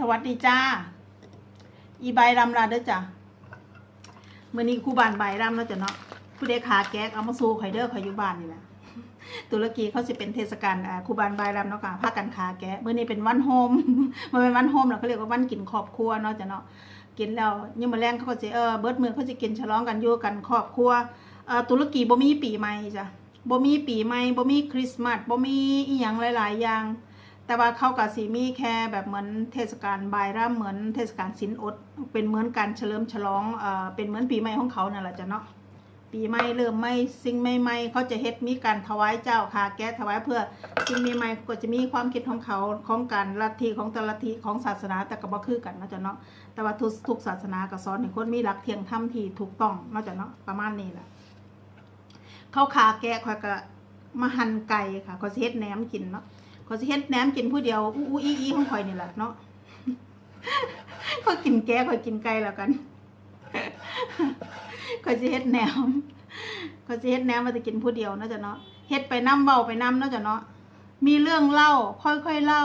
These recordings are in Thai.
สวัสดีจ้า อีใบรำลาเด้อจ้ะเมื่อนี้ครูบานใบรำแล้วจ้ะเนาะผู้ใดขาแก๊กเอามาสู้ข่เด้อข่อยอยู่บ้านนี่แหละตุรกีเขาจะเป็นเทศกาลครูบานใบรำเนาะค่ะพากันขาแก๊มื่อนี้เป็นวันโฮมมันเป็นวันโฮมเราเขาเรียกว่าวันกินครอบครัวเนาะจ้ะเนาะกินแล้วยังมาแรงเขาก็จะเออเบิร์ดมือเขาจะกินฉลองกันยู่กันครอบครัวตุรกีบ่มีปีใหม่จ้ะบ่มีปีใหม่บ่มีคริสต์มาสบ่มีอีหยังหลาย ๆ อย่าง แต่ว่าเข้ากับสีมีแค่แบบเหมือนเทศกาลบายร่ำเหมือนเทศกาลสินอด เป็นเหมือนการเฉลิมฉลองเอ่อเป็นเหมือนปีใหม่ของเขานั่นแหละจ้ะเนาะปีใหม่เริ่มไม่สิ่งใหม่ๆเขาจะเฮ็ดมีการถวายเจ้าค่ะ แก้ถวายเพื่อสิ่งใหม่ๆก็จะมีความคิดของเขาของการลัทธิของแต่ละทิของศาสนาแต่ก็บ่คือกันนะจ้ะเนาะแต่ว่าทุกทุกศาสนาก็สอนให้คนมีหลักเที่ยงธรรมที่ถูกต้องนะจ้ะเนาะประมาณนี้แหละเขาขาแกะข่อยก็มาหั่นไก่ค่ะเขาเฮ็ดแหนมกินเนาะ ขาจะเฮ็ดแหนมกินผู้เดียวอู้อู้อีอีของข่อยนี่แหละเนาะเขากินแกข่อยกินไก่แล้วกันข่อยจะเฮ็ดแหนมข่อยจะเฮ็ดแหนมมาจะกินผู้เดียวเนาะจ้ะเนาะเฮ็ดไปน้ำเบาไปน้ำเนาะจ้ะเนาะมีเรื่องเล่า ค่อยๆเล่า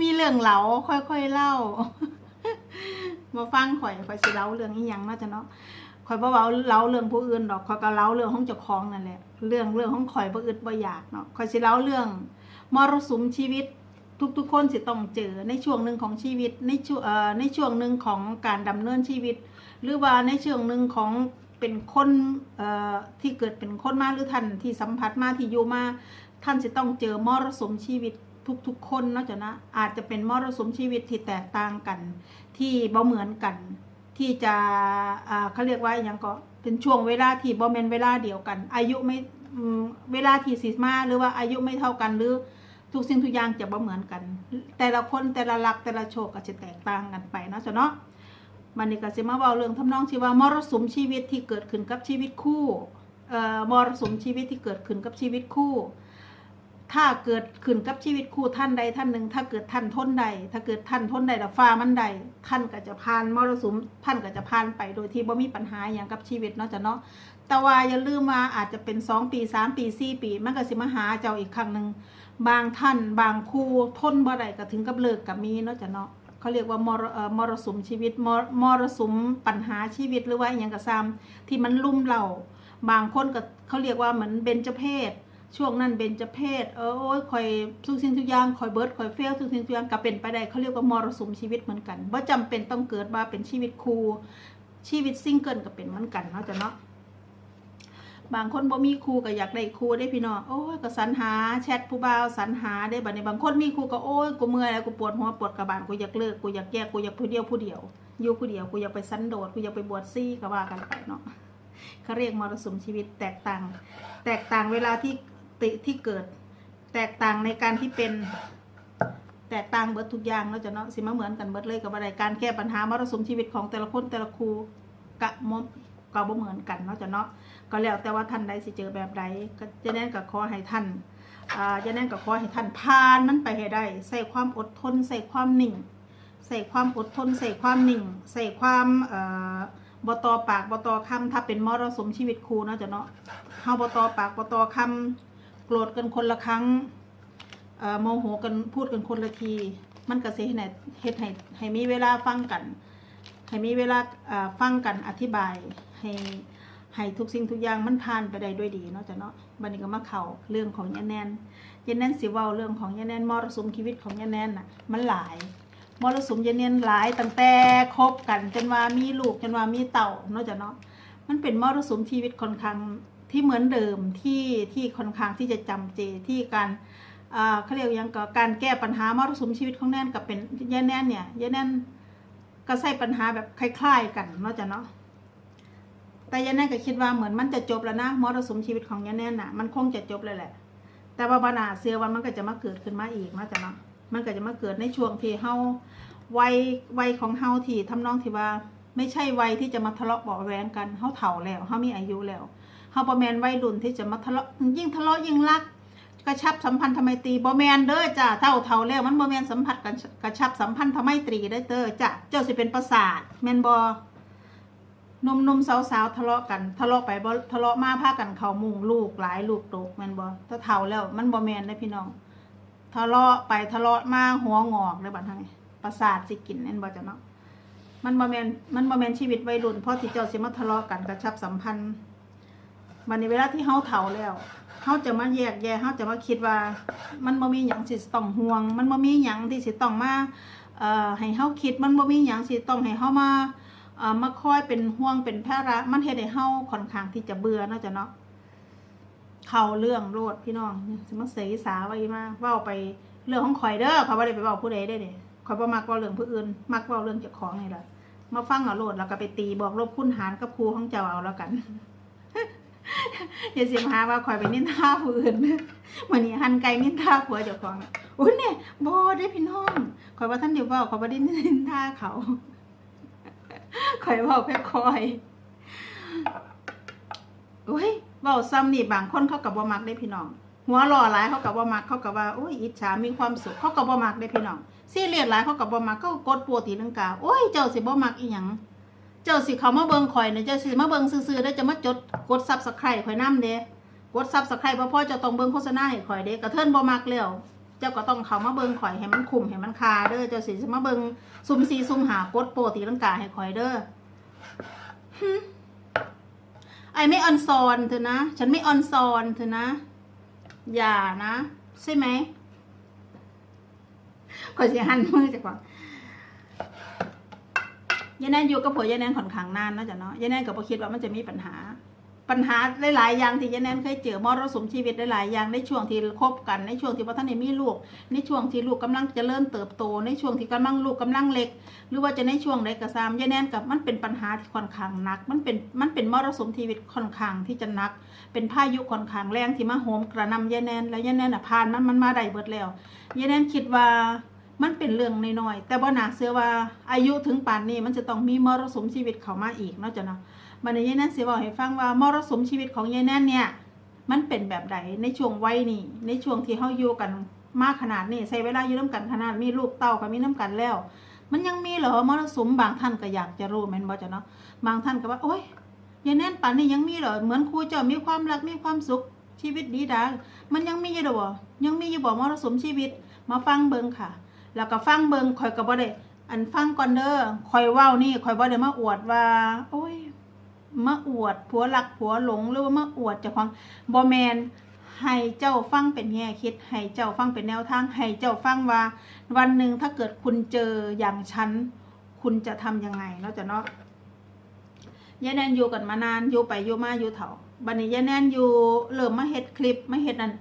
มีเรื่องเหลาค่อยๆเล่ามาฟังข่อยข่อยสิเล่าเรื่องอีหยังเนาะจ้ะเนาะข่อยบ่เว้าเล่าเรื่องผู้อื่นดอกข่อยก็เล่าเรื่องของเจ้าของนั่นแหละเรื่องเรื่องของข่อยบ่อึดบ่อยากเนาะข่อยสิเล่าเรื่อง มรสุมชีวิตทุกๆคนสิต้องเจอในช่วงหนึ่งของชีวิตในช่วงในช่วงหนึ่งของการดำเนินชีวิต หรือว่าในช่วงหนึ่งของเป็นคนที่เกิดเป็นคนมาหรือท่านที่สัมผัสมาที่อยู่มาท่านจะต้องเจอมรสุมชีวิตทุกๆ คนนะจ้ะนะอาจจะเป็นมรสุมชีวิตที่แตกต่างกัน ที่บ่เหมือนกัน ที่จะเขาเรียกว่าอย่างก็เป็นช่วงเวลาที่บ่แมนเวลาเดียวกัน อายุไม่เวลาที่สิมาหรือว่าอายุไม่เท่ากันหรือ ทุกสิ่งทุกอย่างจะบ่เหมือนกัน แต่ละคนแต่ละหลักแต่ละโชคก็จะแตกต่างกันไปเนาะจ้ะเนาะมันนี่ก็สิมาเว้าเรื่องทำนองที่ว่ามรสุมชีวิตที่เกิดขึ้นกับชีวิตคู่เอ่อมรสุมชีวิตที่เกิดขึ้นกับชีวิตคู่ ถ้าเกิดขึ้นกับชีวิตคู่ท่านใดท่านหนึ่ง ถ้าเกิดท่านทนใด ถ้าเกิดท่านทนใดแล้วฟ้ามันใด ท่านก็จะผ่านมรสุมท่านก็จะผ่านไปโดยที่บ่มีปัญหาอย่างกับชีวิตเนาะจ้ะเนาะแต่ว่าอย่าลืมว่าอาจจะเป็นสองปีสามปีสี่ปี มันก็สิมาหาเจ้าอีกครั้งหนึ่ง บางท่านบางคู่ทนบ่ได้ก็ถึงกับเลิกกับมีเนาะจ้ะเนาะเขาเรียกว่ามรมรสุมชีวิตมรมรสุมปัญหาชีวิตหรือว่าอย่างกระซามที่มันลุ่มเราบางคนก็เขาเรียกว่าเหมือนเบญจเพศช่วงนั้นเบญจเพศเออโอ้ยคอยทุกสิ่งทุกอย่างคอยเบิร์ดคอยเฟลทุกสิ่งทุกอย่างก็เป็นไปได้เขาเรียกว่ามรสุมชีวิตเหมือนกันว่าจำเป็นต้องเกิดมาเป็นชีวิตคู่ชีวิตซิงเกิลก็เป็นเหมือนกันเนาะจ้ะเนาะ บางคนบ่มีครูก็อยากได้ครูได้พี่น้องโอ้ยก็สรรหาแชทผู้บ่าวสรรหาได้บัดนี้บางคนมีครูก็โอ้ยกูเมื่อยแล้วกูปวดหัวปวดกระบาลกูอยากเลิกกูอยากแยกกูอยากผู้เดียวผู้เดียวอยู่ผู้เดียวกูอยากไปสันโดษกูอยากไปบวชซี่ก็ว่ากันไปเนาะเขาเรียกมรสุมชีวิตแตกต่าง แตกต่างเวลาที่ติที่เกิด แตกต่างในการที่เป็นแตกต่างเบิดทุกอย่างแล้วจะเนาะสิมาเหมือนกันเบิดเลยกับอะไรการแก้ปัญหามรสุมชีวิตของแต่ละคนแต่ละครูกะมก็บ่เหมือนกันเนาะจะเนาะ ก็แล้วแต่ว่าท่านใดสิเจอแบบใดก็จะแน่นกับขอให้ท่านอ่าจะแน่นกับขอให้ท่านผ่านมันไปให้ได้ใส่ความอดทนใส่ความนิ่งใส่ความอดทนใส่ความนิ่งใส่ความเอ่อบตอปากบตอคำถ้าเป็นมรสุมชีวิตครูเนาะจ้ะเนาะเฮาบตอปากบตอคำโกรธกันคนละครั้งเอ่อโมโหกันพูดกันคนละที มันก็สิให้ไหนเฮ็ดให้ให้มีเวลาฟังกัน ให้มีเวลาฟังกันอธิบายให้ ให้ทุกสิ่งทุกอย่างมันผ่านไปได้ด้วยดีเนาะจ้ะเนาะบันนี้ก็มาเข้าเรื่องของยาแนนยาแนนสิเว้าเรื่องของยาแนนมรสุมชีวิตของยาแนนน่ะมันหลายมรสุมยาแนนหลายตั้งแต่คบกันจนว่ามีลูกจนว่ามีเต่าเนาะจ้ะเนาะมันเป็นมรสุมชีวิตค่อนข้างที่เหมือนเดิมที่ที่ค่อนข้างที่จะจำเจที่การอ่าเขาเรียกยังก็การแก้ปัญหามรสุมชีวิตของแนนกับเป็นยาแนนเนี่ยยาแนนก็ใส่ปัญหาแบบคล้าย ๆ กันเนาะจ้ะเนาะ แต่ยาแน่ก็คิดว่าเหมือนมันจะจบแล้วนะมรสุมชีวิตของยาแน่น่ะ มันคงจะจบเลยแหละ แต่ว่าบานาเสือวันมันก็จะมาเกิดขึ้นมาอีกนาะจ้ะเนาะมันก็จะมาเกิดในช่วงที่เฮาวัยวัยของเฮาที่ทำนองที่ว่า ไม่ใช่วัยที่จะมาทะเลาะเบาแวงกันเฮาเฒ่าแล้วเฮามีอายุแล้วเฮาบ่แมนวัยรุ่นที่จะมาทะเลาะยิ่งทะเลาะยิ่งรักกระชับสัมพันธ์ทำไมตรีบ่แมนเด้อจ้าเท่าเท่าแล้วมันบ่แมนสัมผัสกันกระชับสัมพันธ์ทำไมตรีได้เด้อจ้าเจ้าสิเป็นประสาทแมนบ่ห นุ่มๆสาวทะเลาะกัน ทะเลาะไปบ่ทะเลาะมาพากันเขามุงลูกหลายลูกตกแมนบ่ถ้าเท่าแล้วมันบ่แมนเด้พี่น้อง ทะเลาะไปทะเลาะมาหัวงอกเลยบัดนี้ประสาทสิกินนั่นบ่จ้ะเนาะมันบ่แมนมันบ่แมนชีวิตวัยรุ่นเพราะที่เจ้าสิมาทะเลาะกันกระชับสัมพันธ์วันนี้เวลาที่เฮาเฒ่าแล้วเฮาจะมาแยกแยะเฮาจะมาคิดว่า มันบ่มีหยังสิต้องห่วง มันบ่มีหยังที่สิต้องมาเอ่อให้เฮาคิดมันบ่มีหยังสิต้องให้เฮามา มาคอยเป็นห่วงเป็นภาระมันเฮ็ดให้เฮาค่อนข้างที่จะเบื่อเนาะจ้ะเนาะเข้าเรื่องโลดพี่น้องสมาเสยสาไว้มาเว้าไปเรื่องของข่อยเด้อเขาบ่ได้ไปเว้าผู้ใดได้เด้ข่อยบ่มักเว้าเรื่องผู้อื่น มักเว้าเรื่องเจ้าของนี่แหละมาฟังเอาโลดแล้วก็ไปตีบอกลบคุณหารกับครูของเจ้าเอาแล้วกันอย่าเสิมหาว่าข่อยไปนินทาผู้อื่นวันนี้หันไกลนินทาผัวเจ้าของอุ้ยเนี่ยบ่ได้พี่น้องข่อยว่าท่านเดี๋ยวว้าข่อยบ่ได้นินทาเขา ข่อยเว้าแค่คอยโอ้ยเว้าซ้ำนี่บางคนเขากับบ่มักได้พี่น้อง หัวหล่อหลายเขากับบ่มักเขากับว่าโอ้ยอิจฉามีความสุขเขากับบ่มักได้พี่น้องซีเรียสหลายเขากับบ่มักเขาก็กดปัวตีลังกาโอ้ยเจ้าสิบ่มักอีหยังเจ้าสิเขามาเบิ่งข่อยเนี่ยเจ้าสิมาเบิ่งซื่อๆได้จะมาจดกด Subscribe ข่อยน้ำเด้กด Subscribe บ่พอจ้าต้องเบิ่งโฆษณาให้ข่อยเด้กระเทินบ่มักแล้ว เจ้าก็ต้องเขามาเบิงข่อยให้มันคุมให้มันคาเด้อเจ้าสิมาเบิงซุ่มซีซุ่มหากดโปรตีลังกาให้ข่อยเด้อไอไม่ออนซอนเธอนะ ฉันไม่ออนซอนเธอนะ อย่านะ ใช่ไหมขอเสียหันมือจากก่อนยายแนนอยู่กับผัวยายแนนค่อนข้างนานนะจ้ะเนาะยายแนนก็บ่คิดว่ามันจะมีปัญหา ปัญหาหลายๆอย่างที่ยายแนนเคยเจอมรสุมชีวิตหลายๆอย่างในช่วงที่คบกันในช่วงที่พ่อท่านได้มีลูก ในช่วงที่ลูกกำลังจะเริ่มเติบโต ในช่วงที่กำลังลูกกำลังเล็ก หรือว่าจะในช่วงใดก็ตามยายแนนกับมันเป็นปัญหาที่ค่อนข้างหนัก มันเป็นมันเป็นมรสุมชีวิตค่อนข้างที่จะหนัก เป็นพายุค่อนข้างแรงที่มาโหมกระนำยายแนนแล้วยายแนนอะผ่านมันมันมาได้เบิดแล้วยายแนนคิดว่ามันเป็นเรื่องน้อยๆแต่บ่น่าเชื่อว่าอายุถึงป่านนี้มันจะต้องมีมรสุมชีวิตเข้ามาอีกนาะจ้ะเนะบันี้ยายแนนสิบอกให้ฟังว่ามรสุมชีวิตของยายแนนเนี่ย มันเป็นแบบใดในช่วงวัยนี้ในช่วงที่เฮาอยู่กันมากขนาดนี้ใช้เวลาอยู่น้ำกันขนาดมีลูกเต้าก็มีน้ำกันแล้ว มันยังมีเหรอมรสุมบางท่านก็อยากจะรู้แม่นบ่จ้ะเนาะบางท่านก็ว่าโอ๊ยยายแน่นป่านนี้ยังมีเหรอเหมือนครูเจ้ามีความรักมีความสุขชีวิตดีดามันยังมีอยู่ดอกบ่ยังมีอยู่บ่มรสุมชีวิตมาฟังเบิงค่ะ แล้วก็ฟังเบิงข่อยก็บ่ได้อันฟังก่อนเด้อข่อยเว้านี่ข่อยบ่ได้มาอวดว่า โอ้ย มาอวดผัวรักผัวหลงหรือว่ามาอวดเจ้าของบ่แมนให้เจ้าฟังเป็นแง่คิดให้เจ้าฟังเป็นแนวทางให้เจ้าฟังว่า วันหนึ่งถ้าเกิดคุณเจออย่างฉันคุณจะทำยังไงเนาะจ้ะเนาะยายแนนอยู่กันมานานอยู่ไปอยู่มาอยู่เถาบัดนี้ยายแนนอยู่เริ่มมาเฮ็ดคลิปมาเฮ็ดนั่น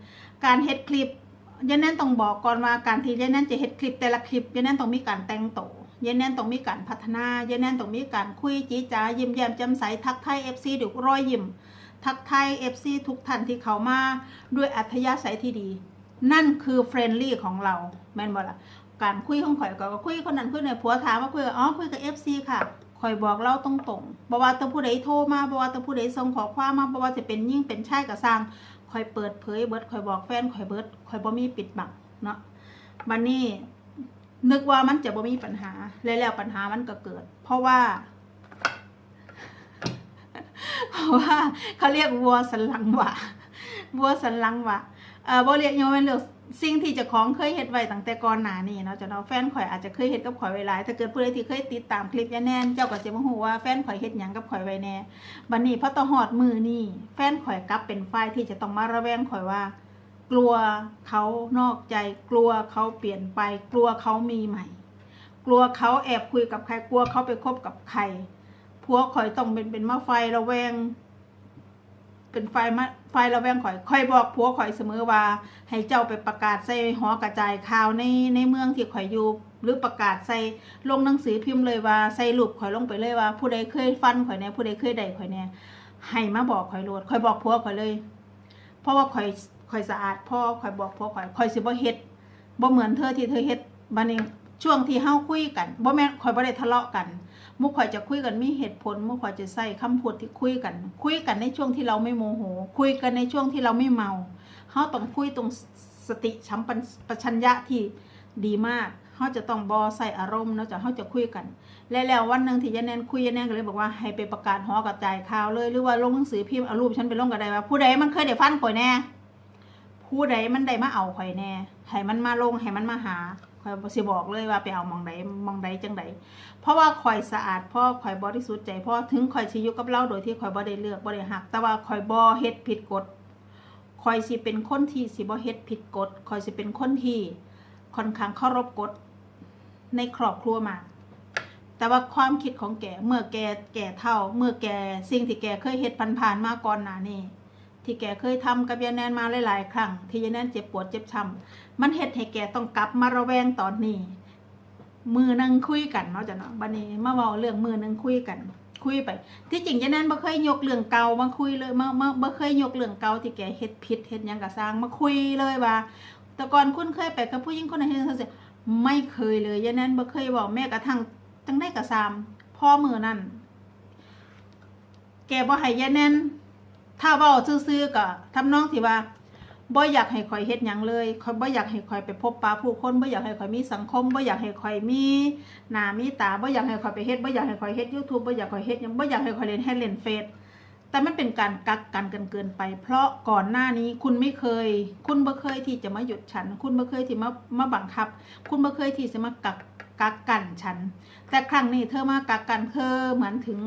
การเฮ็ดคลิปยายแนนต้องบอกก่อนว่าการที่ยายแนนจะเฮ็ดคลิปแต่ละคลิปยายแนนต้องมีการแต่งโตว ยายแน่นต้องมีการพัฒนายายแน่นต้องมีการคุยจีจ๋ายิ้มแย้มแจ่มใสทักไทาย FC ด้วยรอยยิ้มทักไทาย FC ทุกท่านที่เขามาด้วยอัธยาศัยที่ดี นั่นคือเฟรนลี่ของเราแม่นบ่ล่ะการคุยของข่อยก็คุยคนนั้นคุยในผัวถามว่าคุยกับอ๋อคุยกับเอฟซีค่ะข่อยบอกเล่าตรงตรงๆบ่ว่าต่ผู้ใดโทรมาบ่ว่าต่ผู้ใดส่งขอความมาบ่ว่าจะเป็นยิ่งเป็นชายก็สร้างข่อยเปิดเผยเบิร์ดข่อยบอกแฟนข่อยเบิร์ดข่อยบ่มีปิดบังเนาะบันนี้ นึกว่ามันจะบ่มีปัญหาแล้วแล้วปัญหามันก็เกิด เพราะว่า เพราะว่าเขาเรียกวัวสันหลังวะวัวสันหลังวะเออบ่เรียกโยมเป็นเรื่องสิ่งที่เจะของเคยเฮ็ดไว้ตั้งแต่ก่อนหน้านี้เนาะจ้ะเนาะแฟนข่อยอาจจะเคยเฮ็ดกับข่อยไว้หลายถ้าเกิดผู้ใดที่เคยติดตามคลิปยาแน่นเจ้าก็สิมาฮู้ว่าแฟนข่อยเฮ็ดหยังกับข่อยไว้แน่บัดนี้พอตอฮอดมือนี่แฟนข่อยกลับเป็นฝ่ายที่จะต้องมาระแวงข่อยว่า กลัวเขานอกใจ กลัวเขาเปลี่ยนไป กลัวเขามีใหม่ กลัวเขาแอบคุยกับใครกลัวเขาไปคบกับใครผัวข่อยต้องเป็นเป็นมาไฟระแวง เป็นไฟมาไฟระแวงข่อยข่อยบอกผัวข่อยเสมอว่า ให้เจ้าไปประกาศใส่หอกระจายข่าวในในเมืองที่ข่อยอยู่หรือประกาศใส่ลงหนังสือพิมพ์เลยว่าใส่รูปข่อยลงไปเลยว่า ผู้ใดเคยฟันข่อยแน่ผู้ใดเคยใดข่อยแน่ให้มาบอกข่อยโลดข่อยบอกผัวข่อยเลย เพราะว่าข่อย ข่อยสะอาดพ่อข่อยบอกผัวข่อยข่อยสิบ่เฮ็ดบ่เหมือนเธอที่เธอเฮ็ดบัดนี้ช่วงที่เฮาคุยกันบ่แม่นข่อยบ่ได้ทะเลาะกันมุกข่อยจะคุยกันมีเหตุผลมุกข่อยจะใส่คำพูดที่คุยกัน คุยกันในช่วงที่เราไม่โมโห คุยกันในช่วงที่เราไม่เมาเฮาต้องคุยตรงสติชัมปัญญะที่ดีมากเฮาจะต้องบอใส่อารมณ์เนาะจะเฮาจะคุยกัน และแล้ววันหนึ่งที่ยายแนนคุยยายแนนก็เลยบอกว่าให้ไปประกาศหอกระจายข่าวเลยหรือว่าลงหนังสือพิมพ์เอารูปฉันไปลงก็ไดว่าผู้ใดมันเคยได้ฟันข่อยแน่ ผู้ใดมันได้มาเอาข่อยแน่ให้มันมาลงให้มันมาหาข่อยสิบอกเลยว่าไปเอามองใดมองใดจังใดเพราะว่าข่อยสะอาดเพราะข่อยบริสุทธิ์ใจเพราะถึงข่อยสิอยู่กับเราโดยที่ข่อยบ่ได้เลือกบ่ได้หัก แต่ว่าข่อยบ่เฮ็ดผิดกฎข่อยสิเป็นคนที่สิบ่เฮ็ดผิดกฎข่อยสิเป็นคนที่ค่อนข้างเคารพกฎในครอบครัวมาแต่ว่าความคิดของแกเมื่อแกแก่เท่า เมื่อแกสิ่งที่แกเคยเฮ็ดผ่านๆมาก่อนหน้านี้ ที่แกเคยทำกับยายแนนมาหลายๆครั้งที่ยายแนนเจ็บปวดเจ็บช้ำมันเฮ็ดให้แกต้องกลับมาระแวงตอนนี้ มือนึงคุยกันเนาะจ้ะเนาะบัดนี้มาเว้าเรื่องมือนึงคุยกัน คุยไป ที่จริงยายแนนบ่เคยยกเรื่องเก่ามาคุยเลยมามาบ่เคยยกเรื่องเก่าที่แกเฮ็ดผิดเฮ็ดยังก็สร้างมาคุยเลยว่า แต่ก่อนคุณเคยไปกับผู้หญิงคนนั้นเฮ็ดจังซี่ไม่เคยเลยยายแนนบ่เคยบอกแม้กระทั่งจังได้ก็ซามพ่อมือนั่นแกบ่ให้ยายแนน ถ้าเว้าซื่อๆก็ทำนองที่ว่าบ่อยากให้ข่อยเฮ็ดหยังเลยข่อยบ่อยากให้ข่อยไปพบปะผู้คนบ่อยากให้ข่อยมีสังคมบ่อยากให้ข่อยมีหน้ามีตาบ่อยากให้ข่อยไปเฮ็ดบ่อยากให้ข่อยเฮ็ด YouTube บ่อยากให้ข่อยเฮ็ดหยังบ่อยากให้ข่อยเล่นให้เล่นเฟซแต่มันเป็นการกักกันกันเกินไป เพราะก่อนหน้านี้คุณไม่เคย คุณบ่เคยที่จะมาหยุดฉัน คุณบ่เคยที่มามาบังคับ คุณบ่เคยที่จะมากักกักกันฉัน แต่ครั้งนี้เธอมากักกันเธอเหมือนถึง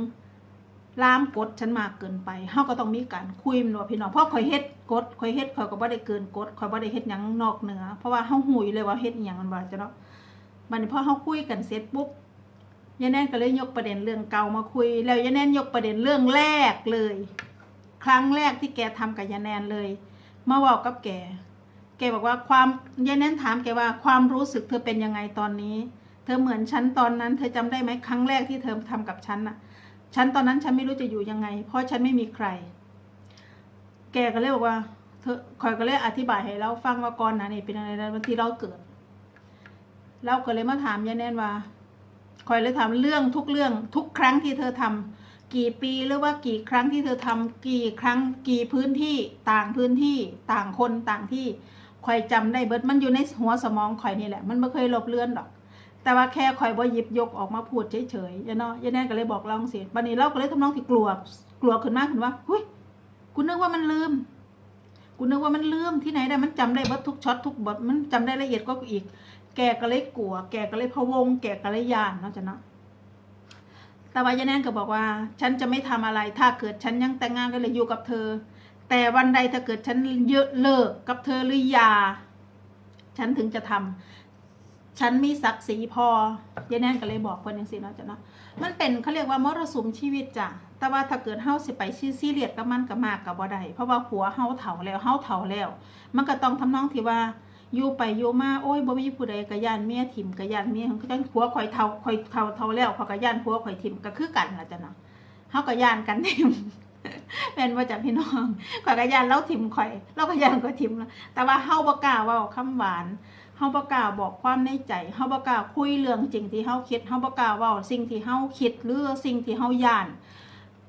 ล่ามกดฉันมากเกินไปเฮาก็ต้องมีการคุยมันว่าพี่น้องเพราะข่อยเฮ็ดกดข่อยเฮ็ดข่อยก็บ่ได้เกินกดข่อยบ่ได้เฮ็ดหยังนอกเหนือ เพราะว่าเฮาหูยเลยว่าเฮ็ดอีหยังมันบ่จ้ะเนาะบัดนี้พอเฮาคุยกันเสร็จปุ๊บยายแนนก็เลยยกประเด็นเรื่องเก่ามาคุย แล้วยายแนนยกประเด็นเรื่องแรกเลย ครั้งแรกที่แกทำกับยายแนนเลยมาบอกกับแก แกบอกว่าความยายแนนถามแกว่าความรู้สึกเธอเป็นยังไงตอนนี้ เธอเหมือนฉันตอนนั้น เธอจำได้ไหมครั้งแรกที่เธอทำกับฉันน่ะ ฉันตอนนั้นฉันไม่รู้จะอยู่ยังไง เพราะฉันไม่มีใคร แกก็เลยบอกว่า เธอคอยก็เลยอธิบายให้เราฟังว่าก่อนหนะนี่เป็นอะไรนะวันที่เราเกิด เราก็เลยมาถามยายแนนว่าคอยเลยถามเรื่องทุกเรื่องทุกครั้งที่เธอทำกี่ปีหรือว่ากี่ครั้งที่เธอทำกี่ครั้งกี่พื้นที่ต่างพื้นที่ต่างคนต่างที่คอยจำได้เบิดมันอยู่ในหัวสมองคอยนี่แหละ มันไม่เคยลบเลือนดอก แต่ว่าแค่คอยว่าหยิบยกออกมาพูดเฉยๆยายเนาะยายแน่ก็เลยบอกเราสิบันนี้เราก็เลยทำนองที่กลัว กลัวขึ้นมากขึ้นว่าหุ้ยกูนึกว่ามันลืม กูนึกว่ามันลืมที่ไหนได้มันจำได้บิดทุกช็อตทุกบทมันจำได้ละเอียดก็อีก แกก็เลยกลัว แกก็เลยพะวง แกก็เลยยานเนาะจ้ะเนาะแต่ว่ายายแนนก็บอกว่า ฉันจะไม่ทำอะไร ถ้าเกิดฉันยังแต่งงานกันเลยอยู่กับเธอ แต่วันใดถ้าเกิดฉันเยอะเลิกกับเธอหรือหยาฉันถึงจะทำ ฉันมีศักดิ์ศรีพอยายแนนก็เลยบอกเพิ่นอย่างสิเนาะจ้ะเนาะมันเป็นเขาเรียกว่ามรสุมชีวิตจ้ะแต่ว่าถ้าเกิดเฮาสิไปซีซีเรียสกับมันก็มากกับบ่ได้เพราะว่าผัวเฮาเฒ่าแล้วเฮาเฒ่าแล้ว มันก็ต้องทำนองที่ว่าอยู่ไปอยู่มาโอ้ยบ่มีผู้ใดกะยานเมียถิ่มกะยานเมียของจังผัวข่อยเฒ่าข่อยเฒ่าเฒ่าแล้วเขากะยานผัวข่อยถิ่มก็คือกันล่ะจ้ะเนาะเฮากะยานกันถิ่มแม่นว่าจ้ะพี่น้องข่อยกะยานเราถิ่มข่อยเราก็ย่านข่อยถิ่มแต่ว่าเฮาบ่กล้าว้าคำหวานาบ่กล้าบอกความในใจเฮาบ่กล้าคุยเรื่องจริงที่เฮาคิดเฮาบ่กล้าเว้าสิ่งที่เฮาคิดหรือสิ่งที่เฮาย่าน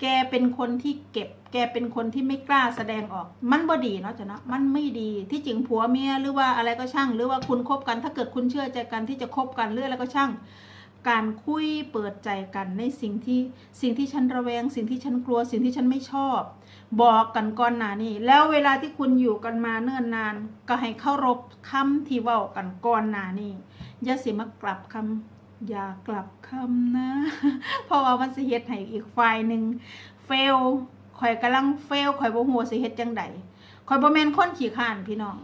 แกเป็นคนที่เก็บ แกเป็นคนที่ไม่กล้าแสดงออก มันบ่ดีเนาะจ้ะเนาะมันไม่ดีที่จริงผัวเมียหรือว่าอะไรก็ช่าง หรือว่าคุณคบกันถ้าเกิดคุณเชื่อใจกันที่จะคบกันเรื่อยแล้วก็ช่าง การคุยเปิดใจกันในสิ่งที่สิ่งที่ฉันระแวง สิ่งที่ฉันกลัวสิ่งที่ฉันไม่ชอบ บอกกันก่อนหน้านี้แล้วเวลาที่คุณอยู่กันมาเนิ่นนาน ก็ให้เคารพคำที่เว้ากันก่อนหน้านี้อย่าสิมากลับคำอย่ากลับคำนะ เพราะว่ามันสิเฮ็ดให้อีกฝ่ายหนึ่งเฟลข่อยกำลังเฟลข่อยบ่ฮู้ว่าสิเฮ็ดจังใดข่อยบ่แม่นคนขี้ข้านพี่น้อง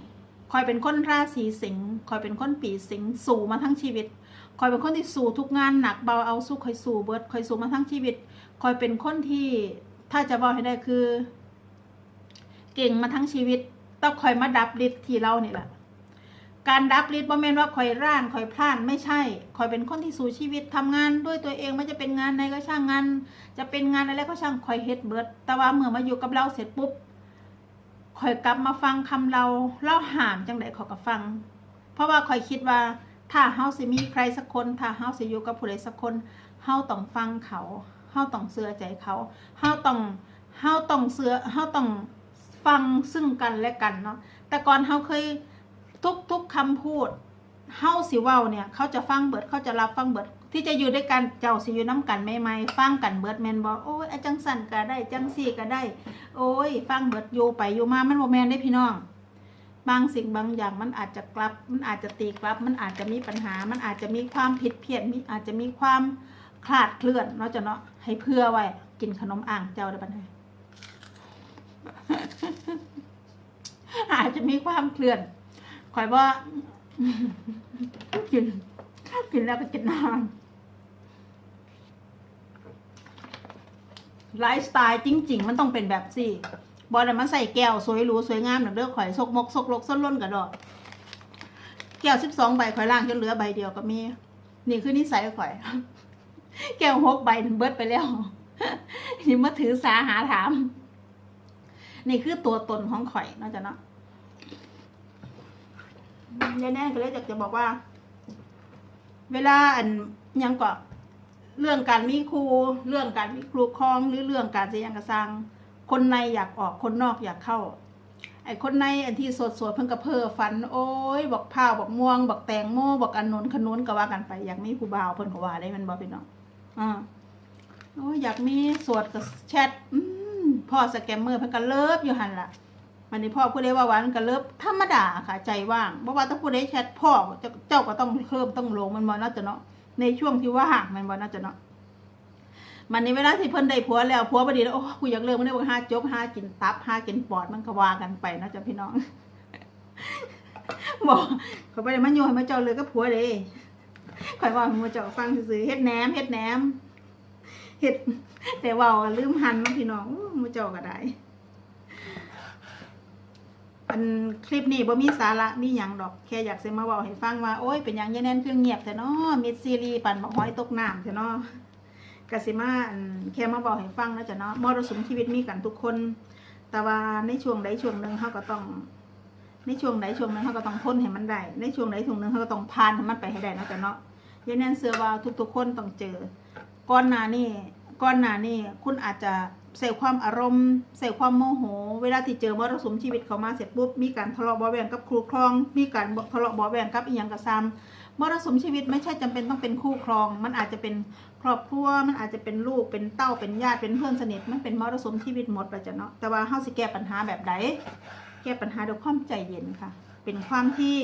ข่อยเป็นคนราศีสิงห์ข่อยเป็นคนปีสิงสู้มาทั้งชีวิต ข่อยเป็นคนที่สู้ทุกงานหนักเบาเอาสู้ข่อยสู้เบิดข่อยสู้มาทั้งชีวิตข่อยเป็นคนที่ถ้าจะบอกให้ได้คือ เก่งมาทั้งชีวิตต้องข่อยมาดับฤทธิ์ที่เราเนี่แหละการดับฤทธิ์บ่แม่นว่าข่อยร่านข่อยพลานไม่ใช่ข่อยเป็นคนที่สู้ชีวิตทำงานด้วยตัวเองไม่จะเป็นงานใดก็ช่างงาน จะเป็นงานอะไรก็ช่างคอยเฮ็ดเบิดแต่ว่าเมื่อมาอยู่กับเราเสร็จปุ๊บคอยกลับมาฟังคำเราเล่าห่ามจังไดขอยก็ฟัง เพราะว่าคอยคิดว่า ถ้าเฮาสิมีใครสักคน ถ้าเฮาสิอยู่กับผู้ใดสักคนเฮาต้องฟังเขาเฮาต้องเชื่อใจเขาเฮาต้องเฮาต้องเชื่อเฮาต้องฟังซึ่งกันและกันเนาะแต่ก่อนเฮาเคยทุกทุกคำพูดเฮาสิเว้าเนี่ย เขาจะฟังเบิดเขาจะรับฟังเบิด ที่จะอยู่ด้วยกันเจ้าสิอยู่น้ำกันไม่ไม่ฟังกันเบิดแมนบอกโอ้ยอจังสั่นก็ได้จังสี่ก็ได้ โอ้ย ฟังเบิดอยู่ไปอยู่มามันบ่แมนได้พี่น้อง บางสิ่งบางอย่างมันอาจจะกลับ มันอาจจะตีกลับ มันอาจจะมีปัญหา มันอาจจะมีความผิดเพี้ยนมีอาจจะมีความคลาดเคลื่อนเนาะจ้ะเนาะให้เพื่อไว้กินขนมอ่างเจ้าได้ปะเนี่ยอาจจะมีความเคลื่อนคอยว่ากินกินแล้วก็กินนานไลฟ์สไตล์จริง ๆ มันต้องเป็นแบบสี่ บอลมันใส่แก้วสวยหรูสวยงามแบบเลือกข่อยซกมกซกลกส้นล้นกระดอก แก้วสิบสองใบข่อยล่างจนเหลือใบเดียวก็มี นี่คือนิสัยข่อย แก้วหกใบเบิดไปแล้ว นี่มาถือสาหาถาม นี่คือตัวตนของข่อยนาะจ๊ะเนาะแน่ก็เลยอยากจะบอกว่า เวลาอันยังก็เรื่องการมีครู เรื่องการมีครูครองหรือเรื่องการเสียงกระซัง คนในอยากออกคนนอกอยากเข้า ไอ้คนในอันที่สดสดๆเพิ่งกระเพอฝัน โอ้ยบอกผ้าวบอกม่วงบอกแตงโมบอกอันนนขนุนก็ว่ากันไป อยากมีผู้บ่าวเพิ่นก็ว่าได้มันบอกพี่น้องอ่าโอ้ยอยากมีสวดกับแชทพ่อสแกมเมอร์เพิ่นก็เลิฟอยู่หันละมันนี่พ่อผู้ใดว่าหวานก็เลิฟธรรมดาค่ะใจว่างเพราะว่าถ้าผู้ใดแชทพ่อเจ้าก็ต้องเพิ่มต้องลงมันบ่น่าจะเนาะในช่วงที่ว่างมันบ่น่าจะเนาะ มันในเวลาที่เพิ่นได้ผัวแล้วผัวบ่ดีแล้วโอ้กูอยากเลิกมันได้บ่หาจกห้ากินตับห้ากินปอดมันก็ว่ากันไปนะจ๊ะพี่น้องบอกเขาบ่ได้มันอยู่ให้มาเจ้าเลยก็ผัวเด้ข่อยว่ามาเจ้าฟังซื่อเฮ็ดแหนมเฮ็ดแหนมเฮ็ดแต่ว้าลืมหันเนาะพี่น้องอมาเจ้าก็ได้อันคลิปนี้บ่มีสาระมีหยังดอกแค่อยากสิมาเว้าให้ฟังว่าโอ้ยเป็นหยังยายแน่นคือเงียบแต่เนาะมิดซีรีปั่นบักหอยตกน้ำแต่เนาะ กสิมาแค่มาบอกให้ฟังแล้วจ้ะเนาะมรสุมชีวิตมีกันทุกคน แต่ว่าในช่วงใดช่วงหนึ่งเขาก็ต้อง ในช่วงใดช่วงหนึ่งเขาก็ต้องทนให้มันได้ในช่วงใดช่วงหนึ่งเขาก็ต้องผ่านให้มันไปให้ได้นะจ้ะเนาะยายแน่นเชื่อว่าทุกๆคนต้องเจอก่อนหน้านี่ก่อนหน้านี่คุณอาจจะใส่ความอารมณ์ใส่ความโมโห เวลาที่เจอมรสุมชีวิตเขามาเสร็จปุ๊บมีการทะเลาะเบาะแวงกับครูครอง มีการทะเลาะเบาะแวงกับอีหยังกระซ้ำ มรสุมชีวิตไม่ใช่จำเป็นต้องเป็นคู่ครอง มันอาจจะเป็นครอบครัว มันอาจจะเป็นลูก เป็นเต้า เป็นญาติ เป็นเพื่อนสนิท มันเป็นมรสุมชีวิตหมดไปจ้ะเนาะ แต่ว่าเฮาสิแก้ปัญหาแบบใด แก้ปัญหาด้วยความใจเย็นค่ะ เป็นความที่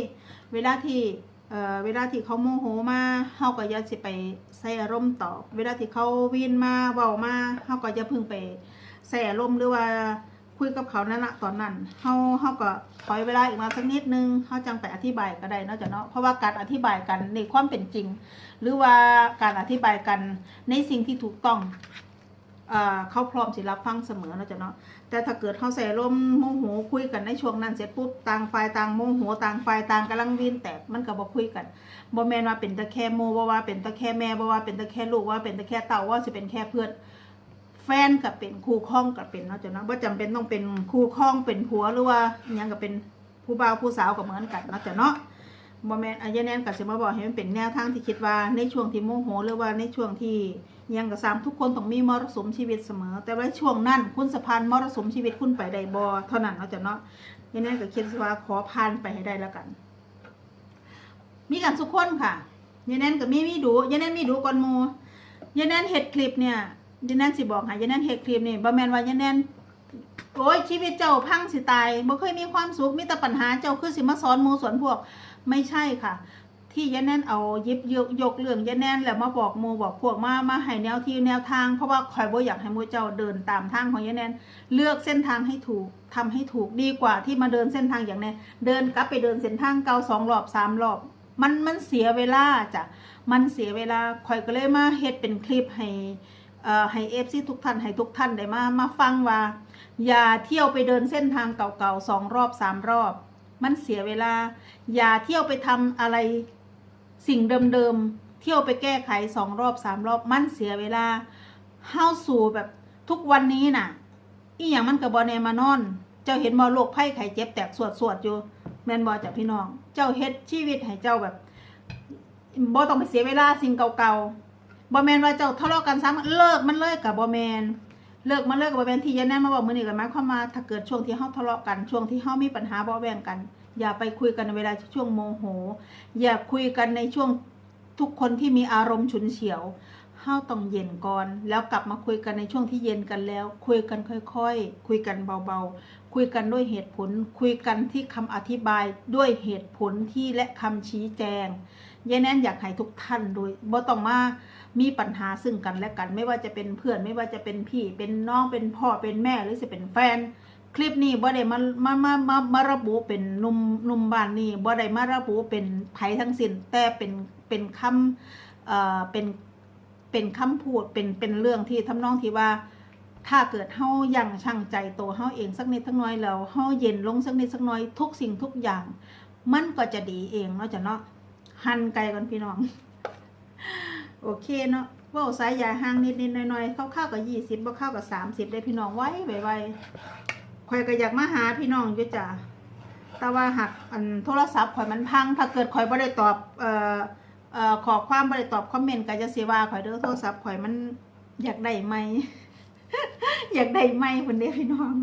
เวลาที่เอ่อเวลาที่เขาโมโหมาเฮาก็อย่าสิไปใส่อารมณ์ตอบเวลาที่เขาวีนมาเว้ามาเฮาก็อย่าพึ่งไปใส่อารมณ์หรือว่า คุยกับเขานั่นละตอนนั้นเฮาเฮาก็ถอยเวลาอีกมาสักนิดนึงเฮาจังไปอธิบายก็ได้นอกจากเนาะเพราะว่าการอธิบายกันในความเป็นจริง หรือว่าการอธิบายกันในสิ่งที่ถูกต้องเอเขาพร้อมสิรับฟังเสมอนอกจากเนาะแต่ถ้าเกิดเขาใส่ลมโมโหคุยกันในช่วงนั้นเสร็จปุ๊บต่างฝ่ายต่างโมโหต่างฝ่ายต่างกำลังวินแตกมันก็บ่คุยกันบ่แม่นว่าเป็นตะแค่โมบ่ว่าเป็นตะแค่แม่บ่ว่าเป็นตะแค่ลูกว่าเป็นตะแค่เต่าว่าสิเป็นแค่เพื่อน แฟนก็เป็นคู่ครองก็เป็นเนาะจ้ะเนาะบ่จำเป็นต้องเป็นคู่ครองเป็นผัวหรือว่ายังก็เป็นผู้บ่าวผู้สาวก็เหมือนกันเนาะจ้ะเนาะบ่แม่นอายแนนก็สิมาบอกให้มันเป็นแนวทางที่คิดว่าในช่วงที่โมโหหรือว่าในช่วงที่ยังกับสามทุกคนต้องมีมรสุมชีวิตเสมอ แต่ว่าช่วงนั้นคุณสะพานมรสุมชีวิตคุณไปได้บอเท่านั้นเนาะจ้ะเนาะยันแนนก็คิดว่าขอผ่านไปให้ได้แล้วกัน มีกันทุกคนค่ะยันแนนก็มีมีดูยันแนนมีดูก่อนหมูยันแนนเฮ็ดคลิปเนี่ย ยันแน่นสิบอกค่ะยันแน่นเฮดคลิปนี่บ่แมนว่ายันแน่นโอ้ยชีวิตเจ้าพังสิตายบ่เคยมีความสุขมีแต่ปัญหาเจ้าคือสิมาสอนมูสอนพวก ไม่ใช่ค่ะ ที่ยะแน่นเอายิบยกยกเรื่องยะแน่นแล้วมาบอกโมบอกพวกมามาให้แนวที่แนวทาง เพราะว่าคอยบ่อยากให้โมเจ้าเดินตามทางของยะแน่นเลือกเส้นทางให้ถูกทำให้ถูกดีกว่าที่มาเดินเส้นทางอย่างแน่เดินกลับไปเดินเส้นทางเก่าสองรอบสามรอบมันมันเสียเวลาจ้ะมันเสียเวลาคอยก็เลยมาเฮ็ดเป็นคลิปให้ ให้เอฟซีทุกท่านให้ทุกท่านได้มามาฟังว่า อย่าเที่ยวไปเดินเส้นทางเก่าๆสองรอบสามรอบ มันเสียเวลา อย่าเที่ยวไปทำอะไรสิ่งเดิมๆเที่ยวไปแก้ไขสองรอบสามรอบมันเสียเวลาเข้าสู่แบบทุกวันนี้น่ะ อีอย่างมันกับบอแนมานอน เจ้าเห็นบอโรคไข้ไข้เจ็บแตกสวดสวดๆอยู่แมนบอจากพี่น้อง เจ้าเฮ็ดชีวิตให้เจ้าแบบบอต้องไปเสียเวลาสิ่งเก่าๆ บอแมนว่าเจ้าทะเลาะกันซ้ำเลิกมันเลิกกับบอแมนเลิกมันเลิกกับบอแมนที่ยันแน่นมาบอกมือนี่กันไหมเข้ามาถ้าเกิดช่วงที่เฮาทะเลาะกันช่วงที่เฮามีปัญหาบาะแวงกัน อย่าไปคุยกันในเวลาช่วงโมโห อย่าคุยกันในช่วงทุกคนที่มีอารมณ์ฉุนเฉียวเฮาต้องเย็นก่อน แล้วกลับมาคุยกันในช่วงที่เย็นกันแล้ว คุยกันค่อยๆ คุยกันเบาๆ คุยกันด้วยเหตุผล คุยกันที่คำอธิบายด้วยเหตุผลที่และคำชี้แจงยายแนนอยากให้ทุกท่านโดยบ่ต้องมา มีปัญหาซึ่งกันและกัน ไม่ว่าจะเป็นเพื่อนไม่ว่าจะเป็นพี่ เป็นน้องเป็นพ่อเป็นแม่หรือจะเป็นแฟน คลิปนี้บ่ได้มามามามามาระบุเป็นนุ่มนุ่มบ้านนี้บ่ได้มาระบุเป็นไผทั้งสิ้นแต่เป็นเป็นคำเอ่อเป็นเป็นคำพูดเป็นเป็นเรื่องที่ทำนองที่ว่าถ้าเกิดเฮายังชั่งใจตัวเฮาเองสักนิดสักน้อยแล้วเฮาเย็นลงสักนิดสักน้อยทุกสิ่งทุกอย่าง มันก็จะดีเองเนาะจ้ะเนาะหันไก่ก่อนพี่น้อง โอเคเนาะว่าสายยาห่างนิดนิดๆหน่อยๆเข้าวๆกับยี่สิบบ่เข้ากับสามสิบได้พี่น้องไว้ไวๆข่อยก็อยากมาหาพี่น้องอยู่จ้ะแต่ว่าหักอันโทรศัพท์ข่อยมันพัง ถ้าเกิดข่อยบ่ได้ตอบเอ่อเอ่อขอความบ่ได้ตอบคอมเมนต์ก็จะเสียว่าข่อยเด้อโทรศัพท์ข่อยมันอยากได้ไหมอยากได้ไหมเพิ่นเด้พี่น้อง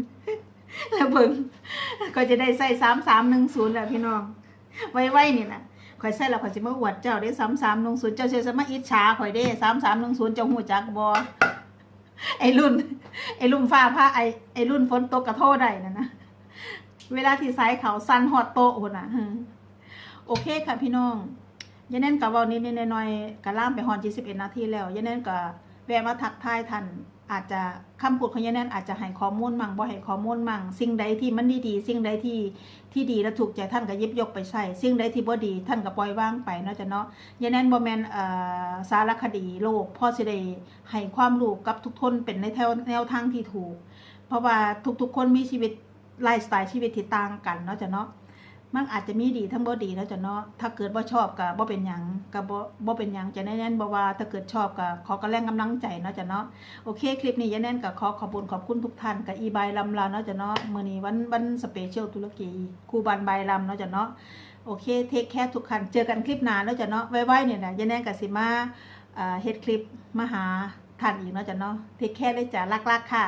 แล้วเบิ่งก็จะได้ใส่สามสามหนึ่งศูนย์แหละพี่น้อง ไว้ๆนี่นะ ข่อยใส่แล้วข่อยสิมาอวดเจ้าได้สามสามหนึ่งศูนย์เจ้าเสียสมาอิจฉาข่อยเด้สามสามหนึ่งศูนย์เจ้าหูจักบอไอรุ่น ไอรุ่นฟ้าผ้าไอไอรุ่นฝนตกกระโทษได้นะนะเวลาที่สายเขาสั้นหอดโตะคนน่ะโอเคค่ะพี่น้องยายแน่นกับว่านิดๆหน่อยๆกะล่ามไปหอนจีสิบเอ็ดนาทีแล้วยายแน่นกับแวะมาทักทายท่าน อาจจะคำพูดของยายแนนอาจจะให้ข้อมูลมั่งบ่ให้ข้อมูลมั่งสิ่งใดที่มันดีๆสิ่งใดที่ที่ดีและถูกใจท่านก็ยิบยกไปใช้สิ่งใดที่บ่ดีท่านก็ปล่อยว่างไปเนาะจ้ะเนาะยางนั้นบ่แมนสารคดีโลกพ่อสิได้ให้ความรู้กับทุกคนเป็นในแถวแนวทางที่ถูก เพราะว่าทุกๆคนมีชีวิตไลฟ์สไตล์ชีวิตที่ต่างกันเนาะจ้ะเนาะ มันอาจจะมีดีทั้งบ่ดีเนาะจ้ะเนาะ ถ้าเกิดบ่ชอบก็บ่เป็นหยังก็บ่บ่เป็นหยังจะแน่นๆบ่ว่า ถ้าเกิดชอบก็ขอกำลังกำลังใจเนาะจ้ะเนาะ โอเค คลิปนี้ยายแน่นกับขอขอบคุณขอบคุณทุกท่านกับอีบายลำลาเนาะจ้ะเนาะมื้อนี้วันวันสเปเชียลตุรกีครูบันบายลำเนาะจ้ะเนาะ โอเค เทคแคร์ทุกท่านเจอกันคลิปหน้าเนาะจ้ะเนาะ ไว้ๆเนี่ยนะยายแน่นกับสิมาเอ่อเฮ็ดคลิปมาหาท่านอีกเนาะจ้ะเนาะ เทคแคร์ได้จ้ะรักๆค่ะ